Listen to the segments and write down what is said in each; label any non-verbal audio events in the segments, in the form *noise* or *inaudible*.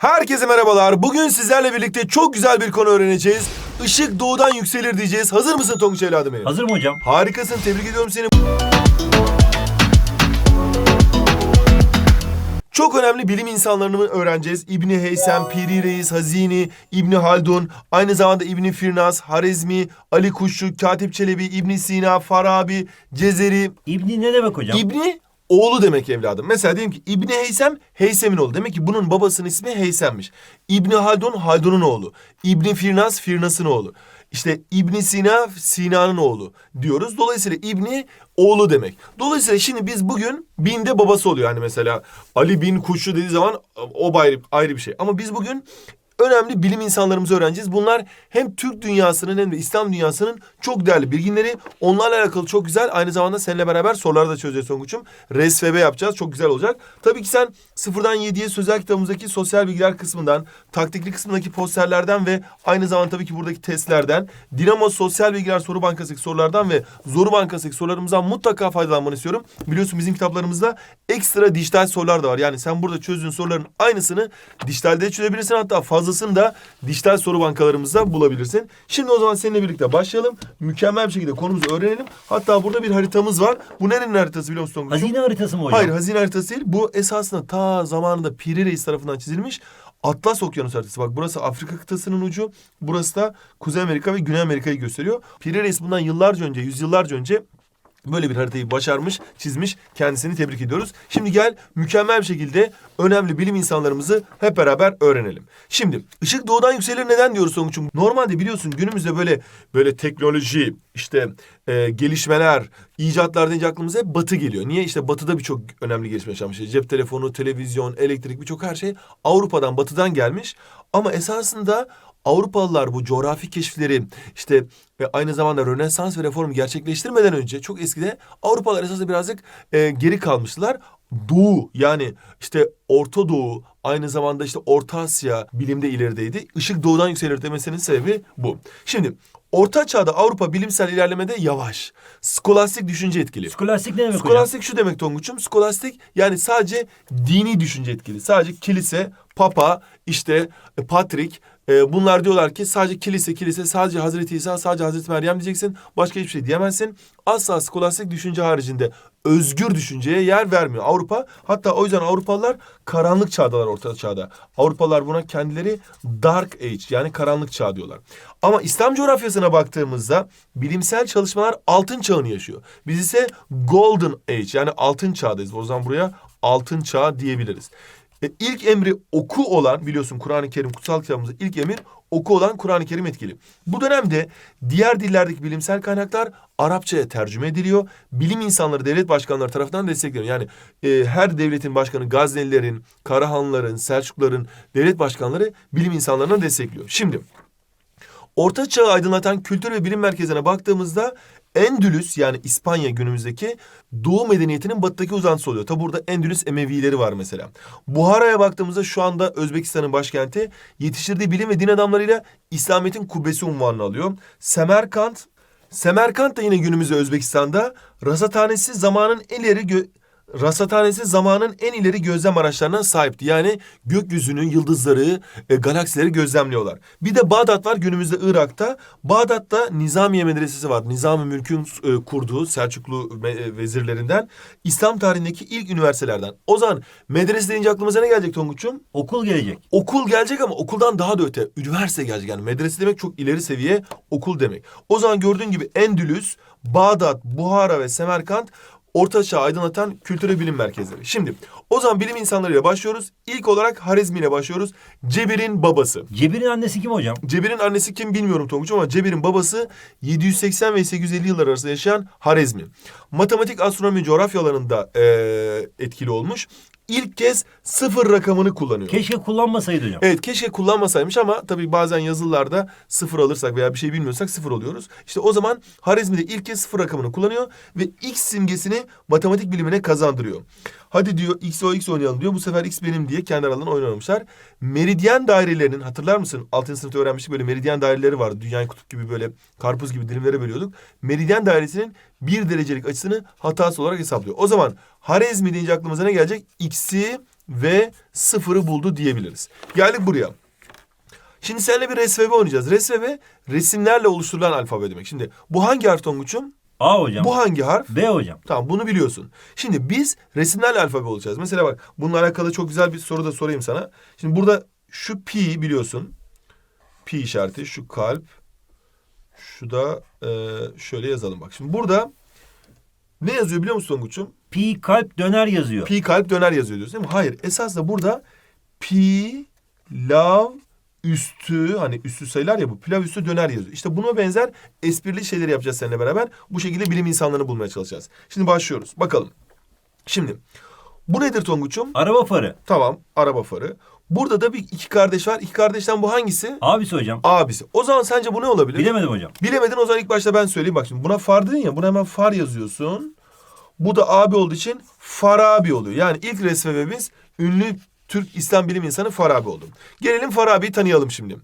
Herkese merhabalar. Bugün sizlerle birlikte çok güzel bir konu öğreneceğiz. Işık doğudan yükselir diyeceğiz. Hazır mısın Tonguç evladım benim? Hazır mı hocam? Harikasın. Tebrik ediyorum seni. Çok önemli bilim insanlarını öğreneceğiz. İbni Heysem, Piri Reis, Hazini, İbni Haldun, aynı zamanda İbni Firnas, Harezmi, Ali Kuşçu, Katip Çelebi, İbni Sina, Farabi, Cezeri, İbni ne demek hocam? İbni oğlu demek evladım. Mesela diyelim ki İbni Heysem Heysem'in oğlu. Demek ki bunun babasının ismi Heysem'miş. İbni Haldun Haldun'un oğlu. İbni Firnas Firnas'ın oğlu. İşte İbni Sina Sina'nın oğlu diyoruz. Dolayısıyla İbni oğlu demek. Dolayısıyla şimdi biz bugün binde babası oluyor. Hani mesela Ali bin Kuşçu dediği zaman o ayrı, ayrı bir şey. Ama biz bugün önemli bilim insanlarımızı öğreneceğiz. Bunlar hem Türk dünyasının hem de İslam dünyasının çok değerli bilginleri. Onlarla alakalı çok güzel. Aynı zamanda seninle beraber soruları da çözeceğiz Tonguç'um. RSFB yapacağız. Çok güzel olacak. Tabii ki sen sıfırdan 7'ye sözel kitabımızdaki sosyal bilgiler kısmından, taktikli kısmındaki posterlerden ve aynı zamanda tabii ki buradaki testlerden, Dinamo Sosyal Bilgiler Soru Bankası'ndaki sorulardan ve Zoru Bankası'ndaki sorularımızdan mutlaka faydalanmanı istiyorum. Biliyorsun bizim kitaplarımızda ekstra dijital sorular da var. Yani sen burada çözdüğün soruların aynısını dijitalde çözebilirsin. Hatta fazlasını da dijital soru bankalarımızda bulabilirsin. Şimdi o zaman seninle birlikte başlayalım. Mükemmel bir şekilde konumuzu öğrenelim. Hatta burada bir haritamız var. Bu nerenin haritası biliyor musun Tonguç'um? Hazine haritası mı hocam? Hayır hazine haritası değil. Bu esasında ta zamanında Piri Reis tarafından çizilmiş Atlas Okyanus haritası. Bak burası Afrika kıtasının ucu. Burası da Kuzey Amerika ve Güney Amerika'yı gösteriyor. Piri Reis bundan yıllarca önce, yüzyıllarca önce Böyle bir haritayı başarmış, çizmiş. Kendisini tebrik ediyoruz. Şimdi gel mükemmel bir şekilde önemli bilim insanlarımızı hep beraber öğrenelim. Şimdi ışık doğudan yükselir neden diyoruz sonuçum? Normalde biliyorsun günümüzde böyle böyle teknoloji, işte e, gelişmeler, icatlar deyince aklımıza hep batı geliyor. Niye? İşte batıda birçok önemli gelişme yaşanmış. Cep telefonu, televizyon, elektrik birçok her şey Avrupa'dan, batıdan gelmiş. Ama esasında Avrupalılar bu coğrafi keşifleri işte ve aynı zamanda Rönesans ve reformu gerçekleştirmeden önce çok eskide Avrupalılar esasında birazcık e, geri kalmıştılar. Doğu yani işte Orta Doğu aynı zamanda işte Orta Asya bilimde ilerideydi. Işık doğudan yükselir demesinin sebebi bu. Şimdi Orta Çağ'da Avrupa bilimsel ilerlemede yavaş. Skolastik düşünce etkili. Skolastik ne demek hocam? Skolastik şu demek Tonguç'um. Skolastik yani sadece dini düşünce etkili. Sadece kilise, papa, işte e, Patrik e, bunlar diyorlar ki sadece kilise, kilise sadece Hazreti İsa, sadece Hazreti Meryem diyeceksin. Başka hiçbir şey diyemezsin. Asla skolastik düşünce haricinde özgür düşünceye yer vermiyor Avrupa. Hatta o yüzden Avrupalılar karanlık çağdalar orta çağda. Avrupalılar buna kendileri dark age yani karanlık çağ diyorlar. Ama İslam coğrafyasına baktığımızda bilimsel çalışmalar altın çağını yaşıyor. Biz ise golden age yani altın çağdayız. O zaman buraya altın çağ diyebiliriz. E, ilk emri oku olan biliyorsun Kur'an-ı Kerim kutsal kitabımızda ilk emir oku olan Kur'an-ı Kerim etkili. Bu dönemde diğer dillerdeki bilimsel kaynaklar Arapçaya tercüme ediliyor. Bilim insanları devlet başkanları tarafından destekleniyor. Yani e, her devletin başkanı Gaznelilerin, Karahanlıların, Selçukluların devlet başkanları bilim insanlarına destekliyor. Şimdi Orta Çağ'ı aydınlatan kültür ve bilim merkezine baktığımızda Endülüs yani İspanya günümüzdeki Doğu medeniyetinin batıdaki uzantısı oluyor. Tabi burada Endülüs Emevileri var mesela. Buhara'ya baktığımızda şu anda Özbekistan'ın başkenti yetiştirdiği bilim ve din adamlarıyla İslamiyet'in kubbesi unvanını alıyor. Semerkant, Semerkant da yine günümüzde Özbekistan'da. Rasathanesi zamanın ileri Rasathanesi zamanın en ileri gözlem araçlarına sahipti. Yani gökyüzünü, yıldızları, e, galaksileri gözlemliyorlar. Bir de Bağdat var günümüzde Irak'ta. Bağdat'ta Nizamiye Medresesi var. Nizam-ı Mülk'ün e, kurduğu Selçuklu e, vezirlerinden İslam tarihindeki ilk üniversitelerden. O zaman medrese deyince aklımıza ne gelecek Tonguç'um? Okul gelecek. Okul gelecek ama okuldan daha da öte. Üniversite gelecek yani. Medrese demek çok ileri seviye okul demek. O zaman gördüğün gibi Endülüs, Bağdat, Buhara ve Semerkant Orta Çağ aydınlatan kültür ve bilim merkezleri. Şimdi o zaman bilim insanlarıyla başlıyoruz. İlk olarak Harizmi ile başlıyoruz. Cebir'in babası. Cebir'in annesi kim hocam? Cebir'in annesi kim bilmiyorum Tonguç ama Cebir'in babası 780 ve 850 yıllar arasında yaşayan Harezmi. Matematik, astronomi, coğrafya alanında eee, etkili olmuş. İlk kez sıfır rakamını kullanıyor. Keşke kullanmasaydı hocam. Evet keşke kullanmasaymış ama tabii bazen yazılılarda sıfır alırsak veya bir şey bilmiyorsak sıfır oluyoruz. İşte o zaman Harizmi de ilk kez sıfır rakamını kullanıyor ve X simgesini matematik bilimine kazandırıyor. Hadi diyor X o X oynayalım diyor. Bu sefer X benim diye kendi aralarında oynamışlar. Meridyen dairelerinin hatırlar mısın? 6. sınıfta öğrenmiştik böyle meridyen daireleri vardı. Dünyayı kutup gibi böyle karpuz gibi dilimlere bölüyorduk. Meridyen dairesinin bir derecelik açısını hatası olarak hesaplıyor. O zaman Harezmi deyince aklımıza ne gelecek? X'i ve sıfırı buldu diyebiliriz. Geldik buraya. Şimdi seninle bir resvebe oynayacağız. Resvebe resimlerle oluşturulan alfabe demek. Şimdi bu hangi harf Tonguç'um? A hocam. Bu hangi harf? B hocam. Tamam bunu biliyorsun. Şimdi biz resimlerle alfabe olacağız. Mesela bak bununla alakalı çok güzel bir soru da sorayım sana. Şimdi burada şu pi biliyorsun. Pi işareti, şu kalp. Şu da e, şöyle yazalım bak. Şimdi burada ne yazıyor biliyor musun Tonguç'um? Pi kalp döner yazıyor. Pi kalp döner yazıyor diyorsun değil mi? Hayır. Esas da burada pi lav üstü hani üstü sayılar ya bu pilav üstü döner yazıyor. İşte buna benzer esprili şeyleri yapacağız seninle beraber. Bu şekilde bilim insanlarını bulmaya çalışacağız. Şimdi başlıyoruz. Bakalım. Şimdi bu nedir Tonguç'um? Araba farı. Tamam araba farı. Burada da bir iki kardeş var. İki kardeşten bu hangisi? Abisi hocam. Abisi. O zaman sence bu ne olabilir? Bilemedim hocam. Bilemedin o zaman ilk başta ben söyleyeyim. Bak şimdi buna far dedin ya buna hemen far yazıyorsun. Bu da abi olduğu için Farabi oluyor. Yani ilk resmebemiz ünlü Türk İslam bilim insanı Farabi oldu. Gelelim Farabi'yi tanıyalım şimdi.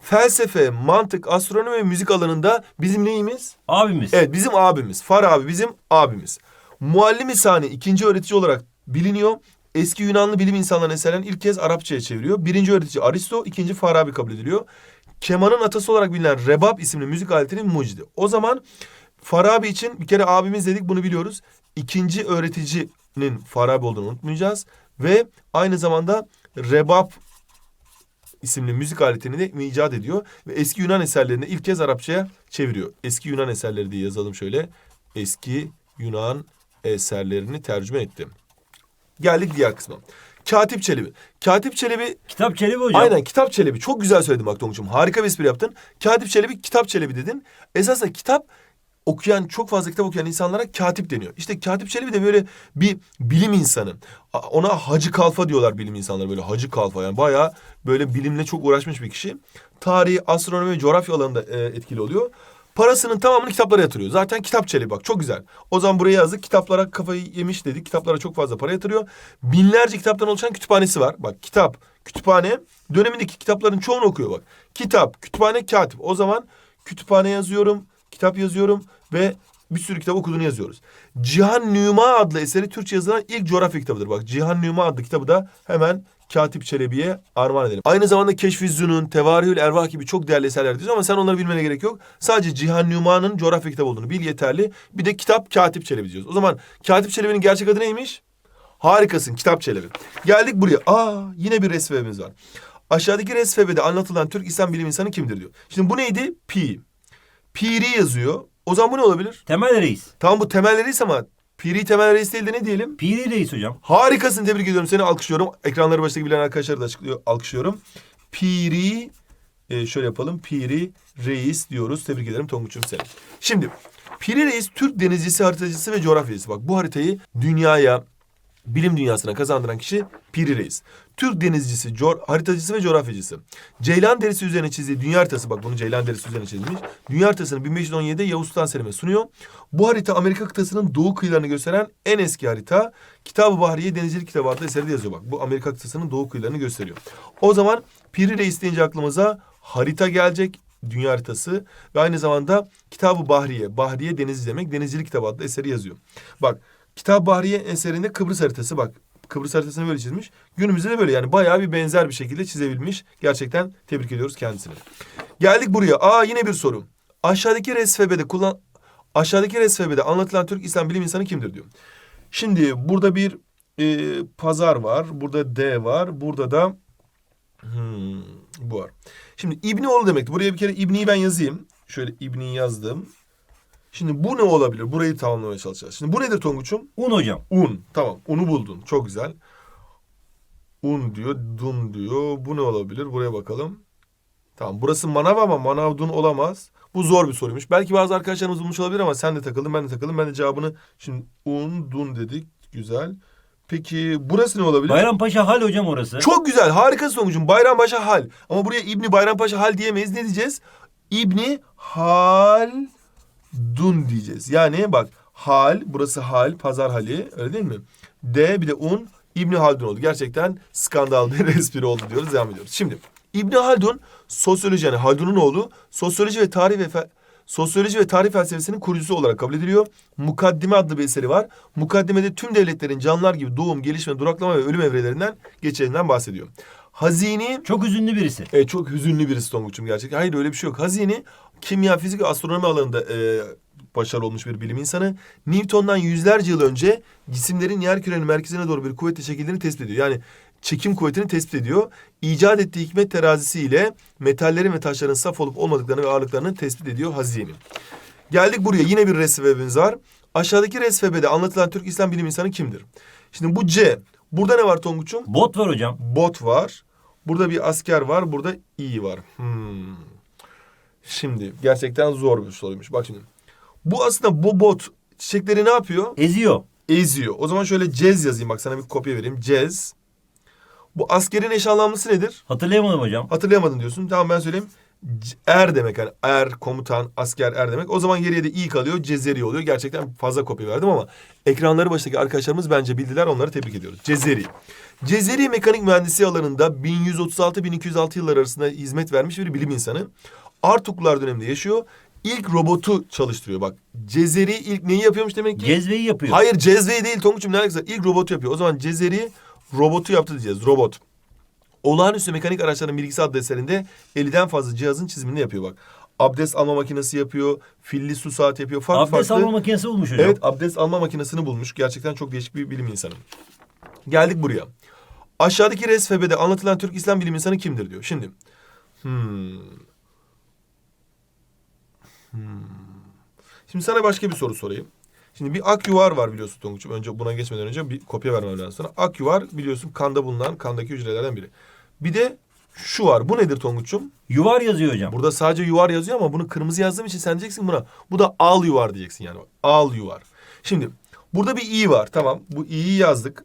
Felsefe, mantık, astronomi ve müzik alanında bizim neyimiz? Abimiz. Evet bizim abimiz. Farabi bizim abimiz. Muallim-i Sani ikinci öğretici olarak biliniyor. Eski Yunanlı bilim insanlarının eserlerini ilk kez Arapçaya çeviriyor. Birinci öğretici Aristo, ikinci Farabi kabul ediliyor. Kemanın atası olarak bilinen rebab isimli müzik aletinin mucidi. O zaman Farabi için bir kere abimiz dedik bunu biliyoruz. İkinci öğreticinin Farabi olduğunu unutmayacağız. Ve aynı zamanda rebab isimli müzik aletini de icat ediyor. Ve eski Yunan eserlerini ilk kez Arapçaya çeviriyor. Eski Yunan eserleri diye yazalım şöyle. Eski Yunan eserlerini tercüme ettim. Geldik diğer kısma. Katip Çelebi. Katip Çelebi Kitap Çelebi hocam. Aynen Kitap Çelebi. Çok güzel söyledin bak Tonguç'um. Harika bir espri yaptın. Katip Çelebi, Kitap Çelebi dedin. Esasında kitap okuyan, çok fazla kitap okuyan insanlara katip deniyor. İşte Katip Çelebi de böyle bir bilim insanı. Ona Hacı Kalfa diyorlar bilim insanları böyle Hacı Kalfa. Yani bayağı böyle bilimle çok uğraşmış bir kişi. Tarihi, astronomi coğrafya alanında e, etkili oluyor. Parasının tamamını kitaplara yatırıyor. Zaten kitap çelebi bak çok güzel. O zaman buraya yazdık. Kitaplara kafayı yemiş dedik. Kitaplara çok fazla para yatırıyor. Binlerce kitaptan oluşan kütüphanesi var. Bak kitap, kütüphane dönemindeki kitapların çoğunu okuyor bak. Kitap, kütüphane, katip. O zaman kütüphane yazıyorum, kitap yazıyorum ve bir sürü kitap okuduğunu yazıyoruz. Cihan Nüma adlı eseri Türkçe yazılan ilk coğrafya kitabıdır. Bak Cihan Nüma adlı kitabı da hemen Katip Çelebi'ye armağan edelim. Aynı zamanda Keşf-i Zünun, Tevarihül Ervah gibi çok değerli eserler diyoruz ama sen onları bilmene gerek yok. Sadece Cihan Nüma'nın coğrafya kitabı olduğunu bil yeterli. Bir de kitap Katip Çelebi diyoruz. O zaman Katip Çelebi'nin gerçek adı neymiş? Harikasın Kitap Çelebi. Geldik buraya. Aa yine bir resmimiz var. Aşağıdaki resfebede anlatılan Türk İslam bilim insanı kimdir diyor. Şimdi bu neydi? Pi. Piri yazıyor. O zaman bu ne olabilir? Temel Reis. Tamam bu temel reis ama Piri temel reis değil de ne diyelim? Piri Reis hocam. Harikasın tebrik ediyorum seni alkışlıyorum. Ekranları başındaki bilen arkadaşları da açıklıyor, alkışlıyorum. Piri e, şöyle yapalım. Piri Reis diyoruz. Tebrik ederim Tonguç'um seni. Şimdi Piri Reis Türk denizcisi, haritacısı ve coğrafyacısı. Bak bu haritayı dünyaya, bilim dünyasına kazandıran kişi Piri Reis. Türk denizcisi, haritacısı ve coğrafyacısı. Ceylan derisi üzerine çizdiği dünya haritası, bak bunu Ceylan derisi üzerine çizmiş. Dünya haritasını 1517'de Yavuz Sultan Selim'e sunuyor. Bu harita Amerika kıtasının doğu kıyılarını gösteren en eski harita. Kitab-ı Bahriye Denizcilik Kitabı adlı eserde yazıyor bak. Bu Amerika kıtasının doğu kıyılarını gösteriyor. O zaman Piri Reis deyince aklımıza harita gelecek. Dünya haritası ve aynı zamanda Kitab-ı Bahriye, Bahriye Denizci demek, Denizcilik Kitabı adlı eseri yazıyor. Bak Kitab Bahriye eserinde Kıbrıs haritası bak. Kıbrıs haritasını böyle çizmiş. Günümüzde de böyle yani bayağı bir benzer bir şekilde çizebilmiş. Gerçekten tebrik ediyoruz kendisini. Geldik buraya. Aa yine bir soru. Aşağıdaki resfebede kullan aşağıdaki resfebede anlatılan Türk İslam bilim insanı kimdir diyor. Şimdi burada bir e, pazar var. Burada D var. Burada da hmm, bu var. Şimdi İbnioğlu demekti. Buraya bir kere İbni'yi ben yazayım. Şöyle İbni'yi yazdım. Şimdi bu ne olabilir? Burayı tamamlamaya çalışacağız. Şimdi bu nedir Tonguç'um? Un hocam. Un. Tamam. Unu buldun. Çok güzel. Un diyor. Dun diyor. Bu ne olabilir? Buraya bakalım. Tamam. Burası manav ama manav dun olamaz. Bu zor bir soruymuş. Belki bazı arkadaşlarımız bulmuş olabilir ama sen de takıldın ben de takıldım. Ben de cevabını şimdi un dun dedik. Güzel. Peki burası ne olabilir? Bayrampaşa Hal hocam orası. Çok güzel. Harika sonucun. Bayrampaşa Hal. Ama buraya İbni Bayrampaşa Hal diyemeyiz. Ne diyeceğiz? İbni Hal Dun diyeceğiz. Yani bak Hal, burası Hal, Pazar Hali. Öyle değil mi? D bir de Un, İbni Haldun oldu. Gerçekten skandal bir *laughs* espri oldu diyoruz. Devam ediyoruz. Şimdi İbni Haldun sosyoloji yani Haldun'un oğlu sosyoloji ve tarih ve fe- sosyoloji ve tarih felsefesinin kurucusu olarak kabul ediliyor. Mukaddime adlı bir eseri var. Mukaddimede tüm devletlerin canlılar gibi doğum, gelişme, duraklama ve ölüm evrelerinden geçerinden bahsediyor. Hazini Çok üzünlü birisi. e, çok hüzünlü birisi Tonguç'um gerçekten. Hayır öyle bir şey yok. Hazini kimya, fizik ve astronomi alanında e, başarılı olmuş bir bilim insanı. Newton'dan yüzlerce yıl önce cisimlerin yer kürenin merkezine doğru bir kuvvetle çekildiğini tespit ediyor. Yani çekim kuvvetini tespit ediyor. İcat ettiği hikmet terazisiyle metallerin ve taşların saf olup olmadıklarını ve ağırlıklarını tespit ediyor Hazini. Geldik buraya yine bir resvebimiz var. Aşağıdaki resvebede anlatılan Türk İslam bilim insanı kimdir? Şimdi bu C. Burada ne var Tonguç'um? Bot var hocam. Bot var. Burada bir asker var. Burada iyi var. Hmm. Şimdi gerçekten zor bir soruymuş. Bak şimdi. Bu aslında bu bot çiçekleri ne yapıyor? Eziyor. Eziyor. O zaman şöyle cez yazayım. Bak sana bir kopya vereyim. Cez. Bu askerin eş anlamlısı nedir? Hatırlayamadım hocam. Hatırlayamadın diyorsun. Tamam ben söyleyeyim. C- Er demek yani er, komutan, asker, er demek. O zaman geriye de i kalıyor, cezeri oluyor. Gerçekten fazla kopya verdim ama ekranları başındaki arkadaşlarımız bence bildiler. Onları tebrik ediyoruz. Cezeri. Cezeri mekanik mühendisliği alanında 1136-1206 yıllar arasında hizmet vermiş bir bilim insanı. Artuklar döneminde yaşıyor. İlk robotu çalıştırıyor bak. Cezeri ilk neyi yapıyormuş demek ki? Cezveyi yapıyor. Hayır cezveyi değil Tonguç'um ne alakası var? İlk robotu yapıyor. O zaman Cezeri robotu yaptı diyeceğiz. Robot. Olağanüstü Mekanik Araçların Bilgisi adlı eserinde 50'den fazla cihazın çizimini yapıyor bak. Abdest alma makinesi yapıyor. Filli su saati yapıyor. Farklı Abdest farklı. alma makinesi bulmuş hocam. Evet abdest alma makinesini bulmuş. Gerçekten çok değişik bir bilim insanı. Geldik buraya. Aşağıdaki resfebede anlatılan Türk İslam bilim insanı kimdir diyor. Şimdi. Hmm. Hmm. Şimdi sana başka bir soru sorayım. Şimdi bir ak yuvar var biliyorsun Tonguç'um. Önce buna geçmeden önce bir kopya vermem lazım sana. Ak yuvar biliyorsun kanda bulunan kandaki hücrelerden biri. Bir de şu var. Bu nedir Tonguç'um? Yuvar yazıyor hocam. Burada sadece yuvar yazıyor ama bunu kırmızı yazdığım için sen diyeceksin buna. Bu da al yuvar diyeceksin yani. Al yuvar. Şimdi burada bir i var. Tamam. Bu i'yi yazdık.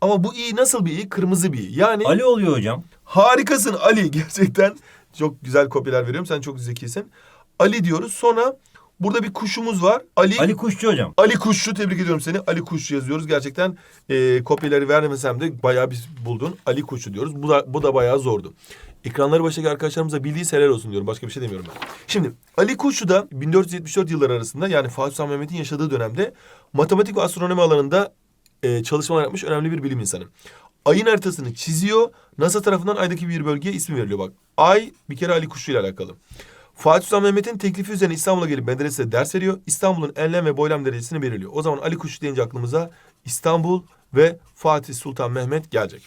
Ama bu i nasıl bir i? Kırmızı bir i. Yani Ali oluyor hocam. harikasın Ali. *laughs* Gerçekten çok güzel kopyalar veriyorum. Sen çok zekisin. Ali diyoruz. Sonra burada bir kuşumuz var. Ali Ali Kuşçu hocam. Ali Kuşçu tebrik ediyorum seni. Ali Kuşçu yazıyoruz. Gerçekten e, kopyaları vermesem de bayağı bir buldun. Ali Kuşçu diyoruz. Bu da, bu da bayağı zordu. Ekranları başındaki arkadaşlarımıza bildiği helal olsun diyorum. Başka bir şey demiyorum ben. Şimdi Ali Kuşçu da 1474 yılları arasında yani Fatih Sultan Mehmet'in yaşadığı dönemde matematik ve astronomi alanında e, çalışmalar yapmış önemli bir bilim insanı. Ayın haritasını çiziyor. NASA tarafından aydaki bir bölgeye ismi veriliyor bak. Ay bir kere Ali Kuşçu ile alakalı. Fatih Sultan Mehmet'in teklifi üzerine İstanbul'a gelip medresede ders veriyor. İstanbul'un enlem ve boylam derecesini belirliyor. O zaman Ali Kuşçu deyince aklımıza İstanbul ve Fatih Sultan Mehmet gelecek.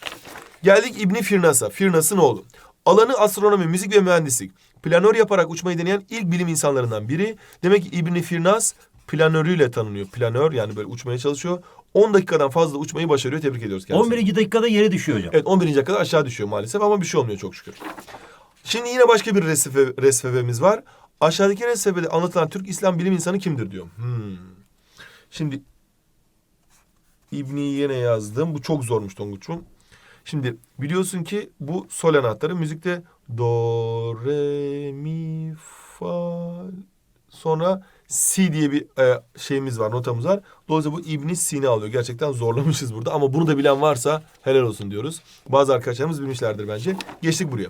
Geldik İbni Firnas'a. Firnas'ın oğlu. Alanı astronomi, müzik ve mühendislik. Planör yaparak uçmayı deneyen ilk bilim insanlarından biri. Demek ki İbni Firnas planörüyle tanınıyor. Planör yani böyle uçmaya çalışıyor. 10 dakikadan fazla uçmayı başarıyor. Tebrik ediyoruz kendisini. 11. dakikada yere düşüyor hocam. Evet 11. kadar aşağı düşüyor maalesef ama bir şey olmuyor çok şükür. Şimdi yine başka bir resfe, resfebemiz var. Aşağıdaki resfebede anlatılan Türk İslam bilim insanı kimdir diyor. Hmm. Şimdi İbni'yi yine yazdım. Bu çok zormuş Tonguç'um. Şimdi biliyorsun ki bu sol anahtarı müzikte do, re, mi, fa sonra si diye bir e, şeyimiz var, notamız var. Dolayısıyla bu İbni Sina alıyor. Gerçekten zorlamışız burada ama bunu da bilen varsa helal olsun diyoruz. Bazı arkadaşlarımız bilmişlerdir bence. Geçtik buraya.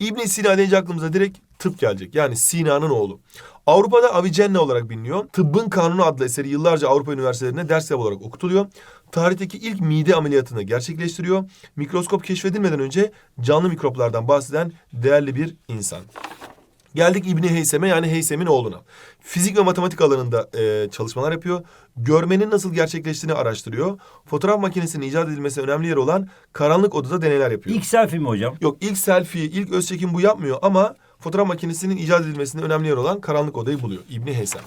İbn Sina deyince aklımıza direkt tıp gelecek. Yani Sina'nın oğlu. Avrupa'da Avicenna olarak biliniyor. Tıbbın Kanunu adlı eseri yıllarca Avrupa üniversitelerinde ders kitabı olarak okutuluyor. Tarihteki ilk mide ameliyatını gerçekleştiriyor. Mikroskop keşfedilmeden önce canlı mikroplardan bahseden değerli bir insan. Geldik İbni Heysem'e yani Heysem'in oğluna. Fizik ve matematik alanında e, çalışmalar yapıyor. Görmenin nasıl gerçekleştiğini araştırıyor. Fotoğraf makinesinin icat edilmesi önemli yeri olan karanlık odada deneyler yapıyor. İlk selfie mi hocam? Yok ilk selfie, ilk öz çekim bu yapmıyor ama fotoğraf makinesinin icat edilmesinde önemli yer olan karanlık odayı buluyor İbni Heysem.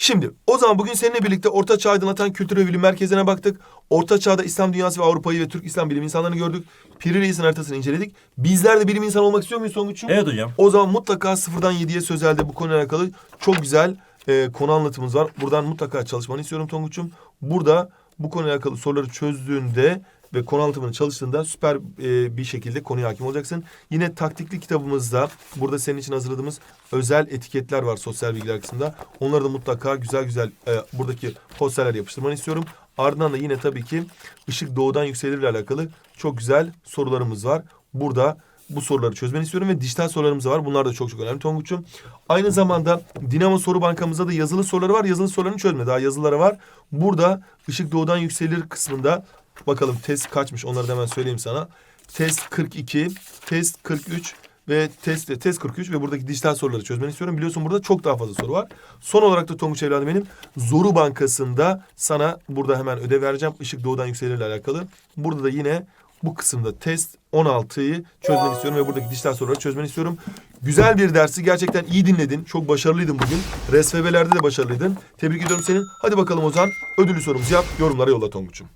Şimdi o zaman bugün seninle birlikte Orta Çağ aydınlatan kültür ve bilim merkezine baktık. Orta Çağ'da İslam dünyası ve Avrupa'yı ve Türk İslam bilim insanlarını gördük. Piri Reis'in haritasını inceledik. Bizler de bilim insanı olmak istiyor muyuz Tonguç'um? Evet hocam. O zaman mutlaka sıfırdan yediye sözelde bu konuyla alakalı çok güzel e, konu anlatımımız var. Buradan mutlaka çalışmanı istiyorum Tonguç'um. Burada bu konuyla alakalı soruları çözdüğünde ve konu anlatımını çalıştığında süper e, bir şekilde konuya hakim olacaksın. Yine taktikli kitabımızda burada senin için hazırladığımız özel etiketler var sosyal bilgiler kısmında. Onları da mutlaka güzel güzel e, buradaki posterler yapıştırmanı istiyorum. Ardından da yine tabii ki ışık doğudan yükselir ile alakalı çok güzel sorularımız var. Burada bu soruları çözmeni istiyorum ve dijital sorularımız da var. Bunlar da çok çok önemli Tonguç'um. Aynı zamanda Dinamo Soru Bankamızda da yazılı soruları var. Yazılı sorularını çözme. Daha yazıları var. Burada ışık doğudan yükselir kısmında bakalım test kaçmış onları da hemen söyleyeyim sana. Test 42, test 43 ve test test 43 ve buradaki dijital soruları çözmeni istiyorum. Biliyorsun burada çok daha fazla soru var. Son olarak da Tonguç evladım benim Zoru Bankası'nda sana burada hemen ödev vereceğim. Işık doğudan yükselirle alakalı. Burada da yine bu kısımda test 16'yı çözmeni istiyorum ve buradaki dijital soruları çözmeni istiyorum. Güzel bir dersi gerçekten iyi dinledin. Çok başarılıydın bugün. RSVB'lerde de başarılıydın. Tebrik ediyorum seni. Hadi bakalım o zaman ödülü sorumuzu yap. Yorumlara yolla Tonguç'um.